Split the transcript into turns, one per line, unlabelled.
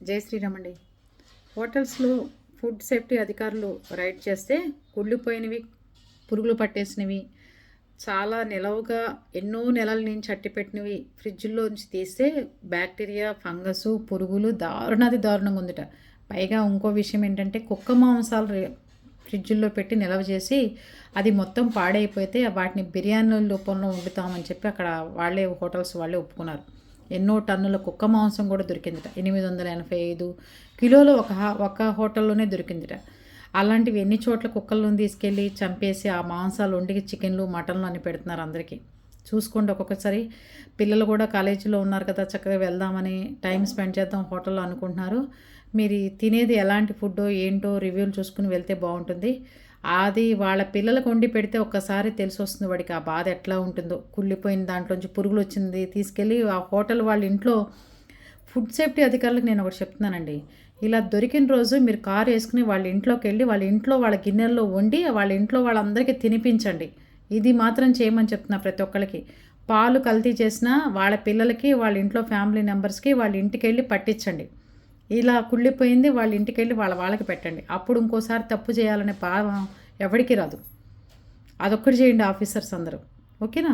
జై శ్రీరామ్ అండి హోటల్స్లో ఫుడ్ సేఫ్టీ అధికారులు రైడ్ చేస్తే కుళ్ళిపోయినవి పురుగులు పట్టేసినవి చాలా నిలవుగా ఎన్నో నెలల నుంచి అట్టిపెట్టినవి ఫ్రిడ్జ్లో నుంచి తీస్తే బ్యాక్టీరియా ఫంగస్ పురుగులు దారుణాది దారుణంగా ఉందిట. పైగా ఇంకో విషయం ఏంటంటే కుక్క మాంసాలు ఫ్రిడ్జ్లో పెట్టి నిలవ చేసి అది మొత్తం పాడైపోతే వాటిని బిర్యానీ రూపంలో వండుతామని చెప్పి అక్కడ వాళ్ళే హోటల్స్ వాళ్ళే ఒప్పుకున్నారు. ఎన్నో టన్నుల కుక్క మాంసం కూడా దొరికిందిట. ఎనిమిది వందల ఎనభై ఐదు కిలోలు ఒక హా- ఒక హోటల్లోనే దొరికిందిట. అలాంటివి ఎన్ని చోట్ల కుక్కలను తీసుకెళ్ళి చంపేసి ఆ మాంసాలు వండి చికెన్లు మటన్లు అని పెడుతున్నారు అందరికీ. చూసుకోండి ఒక్కొక్కసారి. పిల్లలు కూడా కాలేజీలో ఉన్నారు కదా చక్కగా వెళ్దామని టైం స్పెండ్ చేద్దాం హోటల్లో అనుకుంటున్నారు. మీరు తినేది ఎలాంటి ఫుడ్డో ఏంటో రివ్యూలు చూసుకుని వెళ్తే బాగుంటుంది. అది వాళ్ళ పిల్లలకు వండి పెడితే ఒక్కసారి తెలిసి వస్తుంది వాడికి ఆ బాధ ఎట్లా ఉంటుందో. కుళ్ళిపోయిన దాంట్లోంచి పురుగులు వచ్చింది తీసుకెళ్ళి ఆ హోటల్ వాళ్ళ ఇంట్లో ఫుడ్ సేఫ్టీ అధికారులకు నేను ఒకటి చెప్తున్నానండి. ఇలా దొరికిన రోజు మీరు కారు వేసుకుని వాళ్ళ ఇంట్లోకి వెళ్ళి వాళ్ళ ఇంట్లో వాళ్ళ గిన్నెల్లో వండి వాళ్ళ ఇంట్లో వాళ్ళందరికీ తినిపించండి. ఇది మాత్రం చేయమని చెప్తున్నా ప్రతి ఒక్కరికి పాలు కల్తీ చేసినా వాళ్ళ పిల్లలకి వాళ్ళ ఇంట్లో ఫ్యామిలీ మెంబర్స్కి వాళ్ళ ఇంటికి వెళ్ళి పట్టించండి. ఇలా కుళ్ళిపోయింది వాళ్ళ ఇంటికి వెళ్ళి వాళ్ళ వాళ్ళకి పెట్టండి. అప్పుడు ఇంకోసారి తప్పు చేయాలనే భావం ఎవరికి రాదు. అదొక్కటి చేయండి ఆఫీసర్స్ అందరూ. ఓకేనా?